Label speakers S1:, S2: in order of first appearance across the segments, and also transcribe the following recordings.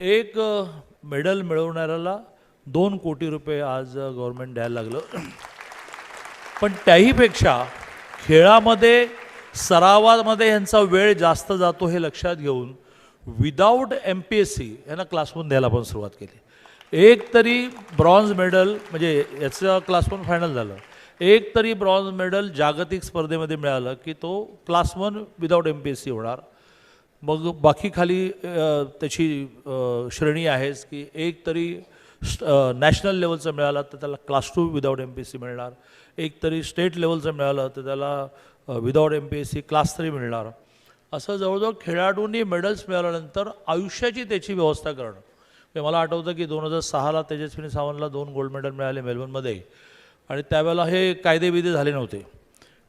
S1: एक मेडल मिळवणाऱ्याला दोन कोटी रुपये आज गव्हर्मेंट द्यायला लागलं. पण त्याहीपेक्षा खेळामध्ये सरावामध्ये यांचा वेळ जास्त जातो हे लक्षात घेऊन without M P S C यांना क्लास वन द्यायला आपण सुरुवात केली. एक तरी ब्रॉन्झ मेडल म्हणजे याचं क्लास वन फायनल झालं. एक तरी ब्रॉन्झ मेडल जागतिक स्पर्धेमध्ये मिळालं की तो class one without M P S C होणार. मग बाकी खाली त्याची श्रेणी आहेच की एक तरी नॅशनल लेवलचं मिळालं तर त्याला class two without M P S C मिळणार. एक तरी स्टेट लेवलचं मिळालं तर त्याला without M P S C class three मिळणार. असं जवळजवळ खेळाडूंनी मेडल्स मिळाल्यानंतर आयुष्याची त्याची व्यवस्था करणं. म्हणजे मला आठवतं की दोन हजार सहाला तेजस्विनी सावंतला दोन गोल्ड मेडल मिळाले मेलबर्नमध्ये. आणि त्यावेळेला हे कायदेविधी झाले नव्हते.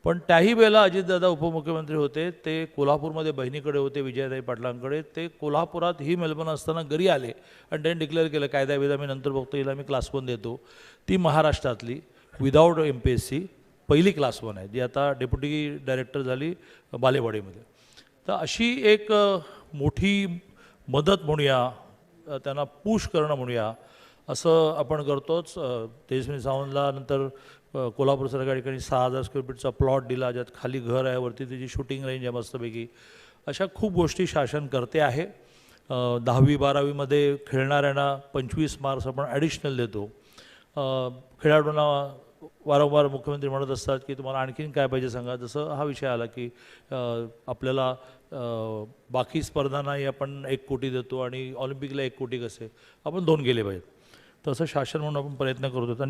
S1: पण त्याही वेळेला अजितदादा उपमुख्यमंत्री होते ते कोल्हापूरमध्ये बहिणीकडे होते विजयराई पाटलांकडे ते कोल्हापुरात ही मेलबर्न असताना घरी आले आणि त्यांनी डिक्लेअर केलं कायद्याविधा मी नंतर बघतो हिला मी क्लास वन देतो. ती महाराष्ट्रातली without M P S C पहिली क्लास वन आहे जी आता डेप्युटी डायरेक्टर झाली बालेवाडीमध्ये. तर अशी एक मोठी मदत म्हणूया त्यांना पुश करणं म्हणूया असं आपण करतोच. तेजस्वी सावंतला नंतर कोल्हापूर कोल्हापूरसारख्या ठिकाणी सहा हजार स्क्वेअर फीटचा प्लॉट दिला ज्यात खाली घर आहे वरती त्याची शूटिंग रेंज आहे मस्तपैकी. अशा खूप गोष्टी शासन करते आहे. दहावी बारावीमध्ये खेळणाऱ्यांना पंचवीस मार्क्स आपण ॲडिशनल देतो. खेळाडूंना वारंवार मुख्यमंत्री म्हणत असतात की तुम्हाला आणखीन काय पाहिजे सांगा? जसं हा विषय आला की आपल्याला बाकी स्पर्धांनाही आपण एक कोटी देतो आणि ऑलिम्पिकला एक कोटी कसे? आपण दोन गेले पाहिजेत. तसं शासन म्हणून आपण प्रयत्न करतो आणि